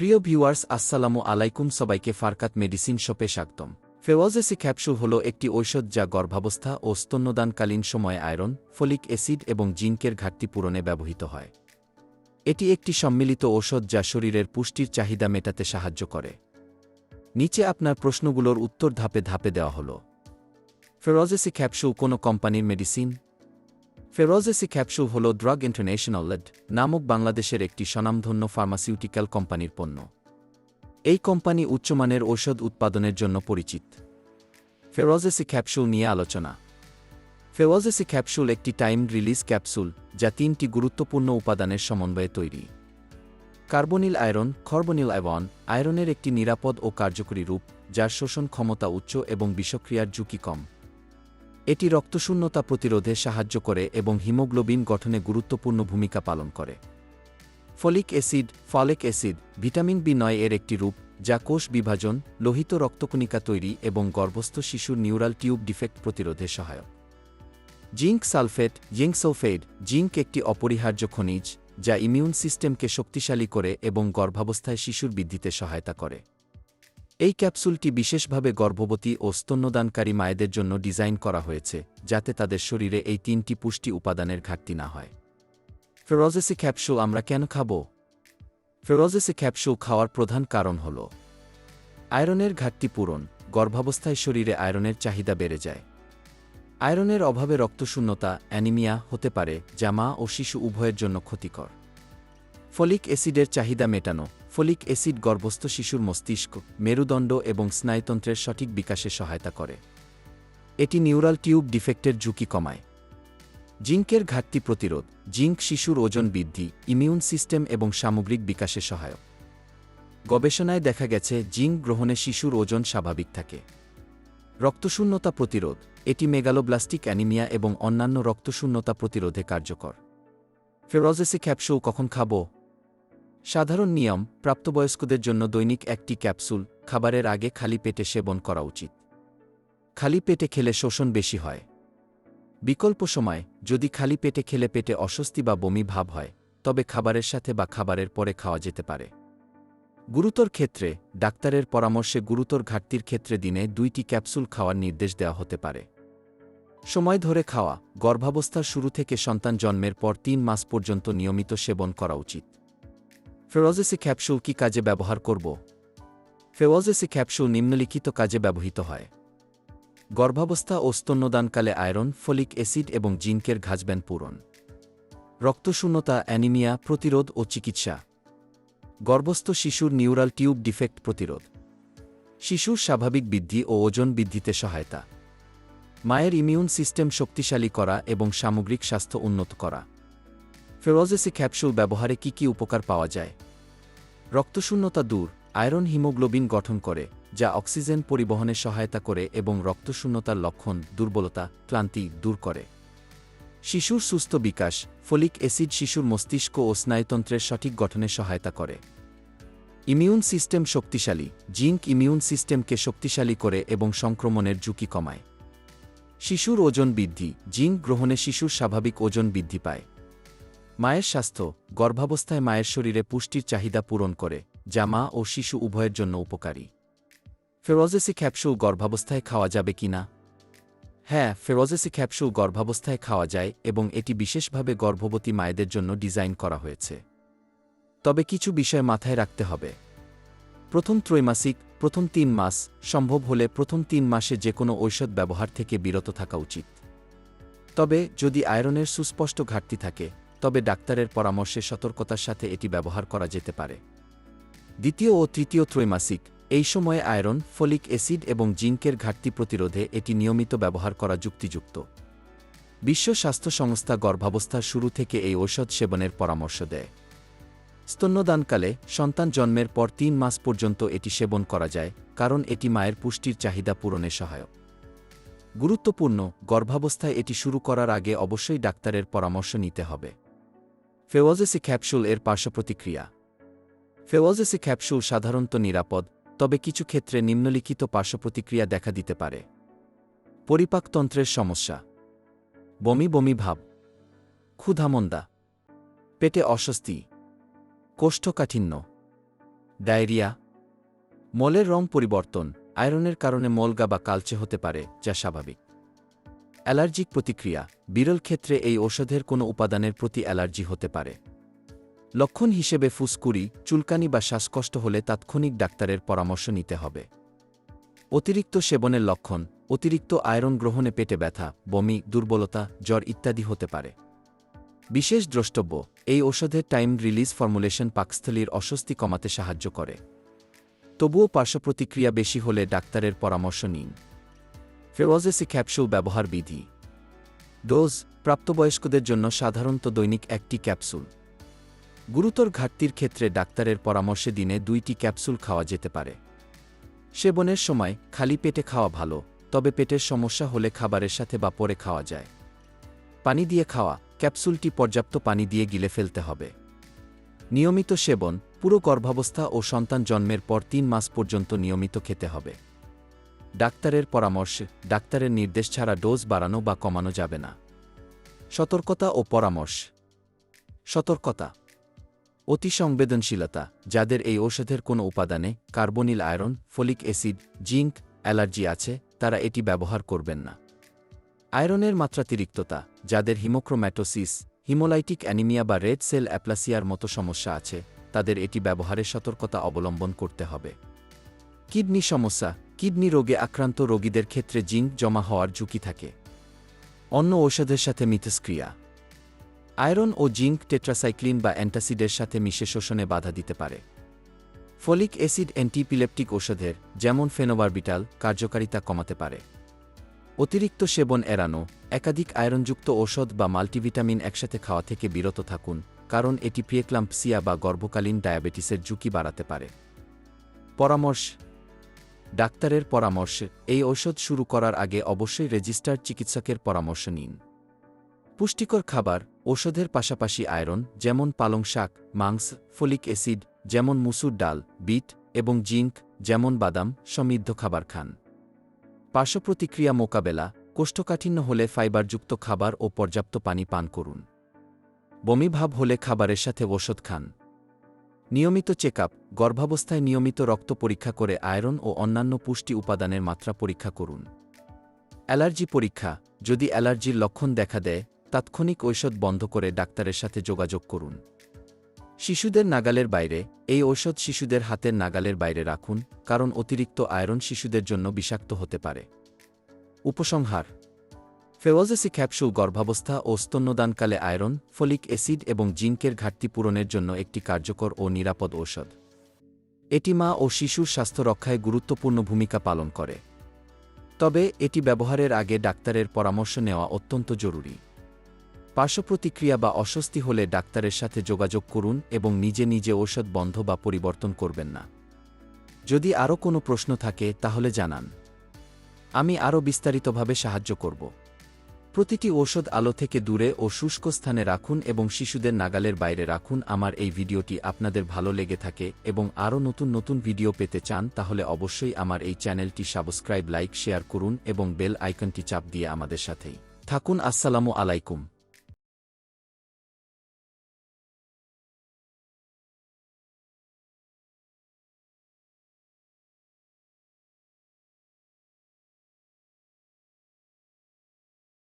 প্রিয় ভিউয়ার্স, আসসালামু আলাইকুম। সবাইকে ফারকাত মেডিসিন শপে স্বাগতম। ফেওয়াজেসি ক্যাপসুল হল একটি ঔষধ যা গর্ভাবস্থা ও স্তন্যদানকালীন সময়ে আয়রন, ফলিক অ্যাসিড এবং জিঙ্কের ঘাটতি পূরণে ব্যবহৃত হয়। এটি একটি সম্মিলিত ঔষধ যা শরীরের পুষ্টির চাহিদা মেটাতে সাহায্য করে। নিচে আপনার প্রশ্নগুলোর উত্তর ধাপে ধাপে দেওয়া হল। ফেরোজেসি ক্যাপসুল কোনো কোম্পানির মেডিসিন ফেরোজেসি ক্যাপসুল হল ড্রাগ ইন্টারন্যাশনাল লেড নামক বাংলাদেশের একটি স্বনামধন্য ফার্মাসিউটিক্যাল কোম্পানির পণ্য। এই কোম্পানি উচ্চমানের ঔষধ উৎপাদনের জন্য পরিচিত। ফেরোজেসি ক্যাপসুল নিয়ে আলোচনা। ফেওয়াজেসি ক্যাপসুল একটি টাইম রিলিজ ক্যাপসুল যা তিনটি গুরুত্বপূর্ণ উপাদানের সমন্বয়ে তৈরি। কার্বনিল আয়রন খর্বনিল আয়রন আয়রনের একটি নিরাপদ ও কার্যকরী রূপ, যার শোষণ ক্ষমতা উচ্চ এবং বিষক্রিয়ার ঝুঁকি কম। এটি রক্তশূন্যতা প্রতিরোধে সাহায্য করে এবং হিমোগ্লোবিন গঠনে গুরুত্বপূর্ণ ভূমিকা পালন করে। Folic acid folic acid, vitamin B নয় এর একটি রূপ, যা কোষ বিভাজন, লোহিত রক্তকণিকা তৈরি এবং গর্ভস্থ শিশুর নিউরাল টিউব ডিফেক্ট প্রতিরোধে সহায়ক। জিঙ্ক সালফেট, জিঙ্ক জিঙ্ক একটি অপরিহার্য খনিজ, যা ইমিউন সিস্টেমকে শক্তিশালী করে এবং গর্ভাবস্থায় শিশুর বৃদ্ধিতে সহায়তা করে। এই ক্যাপসুলটি বিশেষভাবে গর্ভবতী ও স্তন্যদানকারী মায়েদের জন্য ডিজাইন করা হয়েছে, যাতে তাদের শরীরে এই তিনটি পুষ্টি উপাদানের ঘাটতি না হয়। ফেরোজেসি ক্যাপসুল আমরা কেন খাব? ফেরোজেসি ক্যাপসুল খাওয়ার প্রধান কারণ হল, আয়রনের ঘাটতি পূরণ, গর্ভাবস্থায় শরীরে আয়রনের চাহিদা বেড়ে যায়। আয়রনের অভাবে রক্তশূন্যতা, অ্যানিমিয়া হতে পারে, যা মা ও শিশু উভয়ের জন্য ক্ষতিকর। ফলিক অ্যাসিডের চাহিদা মেটানো ফলিক অ্যাসিড গর্ভস্থ শিশুর মস্তিষ্ক, মেরুদণ্ড এবং স্নায়ুতন্ত্রের সঠিক বিকাশে সহায়তা করে। এটি নিউরাল টিউব ডিফেক্টের ঝুঁকি কমায়। জিঙ্কের ঘাটতি প্রতিরোধ, জিঙ্ক শিশুর ওজন বৃদ্ধি, ইমিউন সিস্টেম এবং সামগ্রিক বিকাশে সহায়ক। গবেষণায় দেখা গেছে, জিঙ্ক গ্রহণে শিশুর ওজন স্বাভাবিক থাকে। রক্তশূন্যতা প্রতিরোধ, এটি মেগালোব্লাস্টিক অ্যানিমিয়া এবং অন্যান্য রক্তশূন্যতা প্রতিরোধে কার্যকর। ফেরোজেসি ক্যাপসুল কখন খাব? সাধারণ নিয়ম, প্রাপ্তবয়স্কদের জন্য দৈনিক একটি ক্যাপসুল, খাবারের আগে খালি পেটে সেবন করা উচিত। খালি পেটে খেলে শোষণ বেশি হয়। বিকল্প সময়, যদি খালি পেটে খেলে পেটে অস্বস্তি বা বমি ভাব হয়, তবে খাবারের সাথে বা খাবারের পরে খাওয়া যেতে পারে। গুরুতর ক্ষেত্রে, ডাক্তারের পরামর্শে গুরুতর ঘাটতির ক্ষেত্রে দিনে দুইটি ক্যাপসুল খাওয়ার নির্দেশ দেওয়া হতে পারে। সময় ধরে খাওয়া, গর্ভাবস্থার শুরু থেকে সন্তান জন্মের পর তিন মাস পর্যন্ত নিয়মিত সেবন করা উচিত। ফেরোজেসি ক্যাপসুল কি কাজে ব্যবহার করব? ফেওয়াজেসি ক্যাপসুল নিম্নলিখিত কাজে ব্যবহৃত হয়। গর্ভাবস্থা ও স্তন্যদানকালে আয়রন, ফলিক অ্যাসিড এবং জিঙ্কের ঘাজব্যান পূরণ। রক্তশূন্যতা, অ্যানিমিয়া, প্রতিরোধ ও চিকিৎসা। গর্ভস্থ শিশুর নিউরাল টিউব ডিফেক্ট প্রতিরোধ। শিশুর স্বাভাবিক বৃদ্ধি ও ওজন বৃদ্ধিতে সহায়তা। মায়ের ইমিউন সিস্টেম শক্তিশালী করা এবং সামগ্রিক স্বাস্থ্য উন্নত করা। ফেরোজেসি ক্যাপসুল ব্যবহারে কি কি উপকার পাওয়া যায়? রক্তশূন্যতা দূর, আয়রন হিমোগ্লোবিন গঠন করে, যা অক্সিজেন পরিবহনে সহায়তা করে এবং রক্তশূন্যতার লক্ষণ, দুর্বলতা, ক্লান্তি দূর করে। শিশুর সুস্থ বিকাশ, ফলিক অ্যাসিড শিশুর মস্তিষ্ক ও স্নায়ুতন্ত্রের সঠিক গঠনে সহায়তা করে। ইমিউন সিস্টেম শক্তিশালী, জিঙ্ক ইমিউন সিস্টেমকে শক্তিশালী করে এবং সংক্রমণের ঝুঁকি কমায়। শিশুর ওজন বৃদ্ধি, জিঙ্ক গ্রহণে শিশুর স্বাভাবিক ওজন বৃদ্ধি পায়। মায়ের স্বাস্থ্য গর্ভাবস্থায় মায়ের শরীরে পুষ্টির চাহিদা পূরণ করে, যা মা ও শিশু উভয়ের জন্য উপকারী। ফেরোজেসি ক্যাপসুল গর্ভাবস্থায় খাওয়া যাবে কি না? হ্যাঁ ফেরোজেসি ক্যাপসুল গর্ভাবস্থায় খাওয়া যায় এবং এটি বিশেষভাবে গর্ভবতী মায়েদের জন্য ডিজাইন করা হয়েছে। তবে কিছু বিষয় মাথায় রাখতে হবে। প্রথম ত্রৈমাসিক, প্রথম তিন মাস সম্ভব হলে প্রথম তিন মাসে যে কোনো ঔষধ ব্যবহার থেকে বিরত থাকা উচিত। তবে যদি আয়রনের সুস্পষ্ট ঘাটতি থাকে তবে ডাক্তারের পরামর্শে সতর্কতার সাথে এটি ব্যবহার করা যেতে পারে। দ্বিতীয় ও তৃতীয় ত্রৈমাসিক, এই সময়ে আয়রন, ফলিক অ্যাসিড এবং জিঙ্কের ঘাটতি প্রতিরোধে এটি নিয়মিত ব্যবহার করা যুক্তিযুক্ত। বিশ্ব স্বাস্থ্য সংস্থা গর্ভাবস্থার শুরু থেকে এই ঔষধ সেবনের পরামর্শ দেয়। স্তন্যদানকালে সন্তান জন্মের পর তিন মাস পর্যন্ত এটি সেবন করা যায়, কারণ এটি মায়ের পুষ্টির চাহিদা পূরণে সহায়ক। গুরুত্বপূর্ণ, গর্ভাবস্থায় এটি শুরু করার আগে অবশ্যই ডাক্তারের পরামর্শ নিতে হবে। ফেওয়াজেসি ক্যাপসুল এর পার্শ্বপ্রতিক্রিয়া। ফেওয়াজেসি ক্যাপসুল সাধারণত নিরাপদ, তবে কিছু ক্ষেত্রে নিম্নলিখিত পার্শ্বপ্রতিক্রিয়া দেখা দিতে পারে। পরিপাকতন্ত্রের সমস্যা। বমি বমি ভাব। ক্ষুধামন্দা। পেটে অস্বস্তি। কোষ্ঠকাঠিন্য। ডায়রিয়া। মলের রং পরিবর্তন। আয়রনের কারণে মলগা বা কালচে হতে পারে, যা স্বাভাবিক। অ্যালার্জিক প্রতিক্রিয়া, বিরল ক্ষেত্রে এই ঔষধের কোনো উপাদানের প্রতি অ্যালার্জি হতে পারে। লক্ষণ হিসেবে ফুসকুড়ি, চুলকানি বা শ্বাসকষ্ট হলে তাৎক্ষণিক ডাক্তারের পরামর্শ নিতে হবে। অতিরিক্ত সেবনের লক্ষণ, অতিরিক্ত আয়রন গ্রহণে পেটে ব্যথা, বমি, দুর্বলতা, জ্বর ইত্যাদি হতে পারে। বিশেষ দ্রষ্টব্য, এই ঔষধের টাইম রিলিজ ফর্মুলেশন পাকস্থলীর অস্বস্তি কমাতে সাহায্য করে। তবুও পার্শ্বপ্রতিক্রিয়া বেশি হলে ডাক্তারের পরামর্শ নিন। ফেওয়াজেসি ক্যাপসুল ব্যবহার বিধি। ডোজ প্রাপ্তবয়স্কদের জন্য সাধারণত দৈনিক একটি ক্যাপসুল। গুরুতর ঘাটতির ক্ষেত্রে ডাক্তারের পরামর্শে দিনে দুইটি ক্যাপসুল খাওয়া যেতে পারে। সেবনের সময় খালি পেটে খাওয়া ভালো, তবে পেটের সমস্যা হলে খাবারের সাথে বা পরে খাওয়া যায়। পানি দিয়ে খাওয়া, ক্যাপসুলটি পর্যাপ্ত পানি দিয়ে গিলে ফেলতে হবে। নিয়মিত সেবন, পুরো গর্ভাবস্থা ও সন্তান জন্মের পর তিন মাস পর্যন্ত নিয়মিত খেতে হবে। ডাক্তারের পরামর্শে ডাক্তারের নির্দেশ ছাড়া ডোজ বাড়ানো বা কমানো যাবে না। সতর্কতা ও পরামর্শ। সতর্কতা। অতি সংবেদনশীলতা, যাদের এই ঔষধের কোনো উপাদানে carbonyl iron, folic acid, zinc, allergy আছে, তারা এটি ব্যবহার করবেন না। আয়রনের মাত্রাতিরিক্ততা, যাদের হিমোক্রোম্যাটোসিস, হিমোলাইটিক অ্যানিমিয়া বা রেড সেল অ্যাপ্লাসিয়ার মতো সমস্যা আছে, তাদের এটি ব্যবহারে সতর্কতা অবলম্বন করতে হবে। কিডনি সমস্যা কিডনি রোগে আক্রান্ত রোগীদের ক্ষেত্রে জিঙ্ক জমা হওয়ার ঝুঁকি থাকে। অন্য ঔষধের সাথে মিথস্ক্রিয়া। আয়রন ও জিঙ্ক টেট্রাসাইক্লিন বা অ্যান্টাসিডের সাথে মিশে শোষণে বাধা দিতে পারে। ফলিক অ্যাসিড অ্যান্টিপিলেপটিক ঔষধের, যেমন ফেনোবারবিটাল, কার্যকারিতা কমাতে পারে। অতিরিক্ত সেবন এড়ানো, একাধিক আয়রনযুক্ত ঔষধ বা মাল্টিভিটামিন একসাথে খাওয়া থেকে বিরত থাকুন, কারণ এটি প্রিয়েক্লাম্পসিয়া বা গর্ভকালীন ডায়াবেটিসের ঝুঁকি বাড়াতে পারে। পরামর্শ ডাক্তারের পরামর্শে এই ঔষধ শুরু করার আগে অবশ্যই রেজিস্টার্ড চিকিৎসকের পরামর্শ নিন। পুষ্টিকর খাবার ওষুধের পাশাপাশি আয়রন, যেমন পালং শাক, মাংস, ফলিক অ্যাসিড, যেমন মুসুর ডাল, বিট এবং জিঙ্ক যেমন বাদাম, সমৃদ্ধ খাবার খান। পার্শ্বপ্রতিক্রিয়া মোকাবেলা, কোষ্ঠকাঠিন্য হলে ফাইবারযুক্ত খাবার ও পর্যাপ্ত পানি পান করুন। বমিভাব হলে খাবারের সাথে ওষুধ খান। নিয়মিত চেকআপ, গর্ভাবস্থায় নিয়মিত রক্ত পরীক্ষা করে আয়রন ও অন্যান্য পুষ্টি উপাদানের মাত্রা পরীক্ষা করুন। অ্যালার্জি পরীক্ষা, যদি অ্যালার্জির লক্ষণ দেখা দেয়, তাৎক্ষণিক ঔষধ বন্ধ করে ডাক্তারের সাথে যোগাযোগ করুন। শিশুদের নাগালের বাইরে, এই ঔষধ শিশুদের হাতের নাগালের বাইরে রাখুন, কারণ অতিরিক্ত আয়রন শিশুদের জন্য বিষাক্ত হতে পারে। উপসংহার ফেওয়াজেসি ক্যাপসুল গর্ভাবস্থা ও স্তন্যদানকালে আয়রন, ফলিক অ্যাসিড এবং জিঙ্কের ঘাটতি পূরণের জন্য একটি কার্যকর ও নিরাপদ ঔষধ। এটি মা ও শিশুর স্বাস্থ্য রক্ষায় গুরুত্বপূর্ণ ভূমিকা পালন করে। তবে এটি ব্যবহারের আগে ডাক্তারের পরামর্শ নেওয়া অত্যন্ত জরুরি। পার্শ্বপ্রতিক্রিয়া বা অস্বস্তি হলে ডাক্তারের সাথে যোগাযোগ করুন এবং নিজে নিজে ঔষধ বন্ধ বা পরিবর্তন করবেন না। যদি আরও কোনো প্রশ্ন থাকে তাহলে জানান। আমি আরও বিস্তারিতভাবে সাহায্য করব। প্রতিটি ঔষধ আলো থেকে দূরে ও শুষ্ক স্থানে রাখুন এবং শিশুদের নাগালের বাইরে রাখুন। আমার এই ভিডিওটি আপনাদের ভালো লেগে থাকে এবং আরও নতুন নতুন ভিডিও পেতে চান, তাহলে অবশ্যই আমার এই চ্যানেলটি সাবস্ক্রাইব, লাইক, শেয়ার করুন এবং বেল আইকনটি চাপ দিয়ে আমাদের সাথেই থাকুন। আসসালামু আলাইকুম।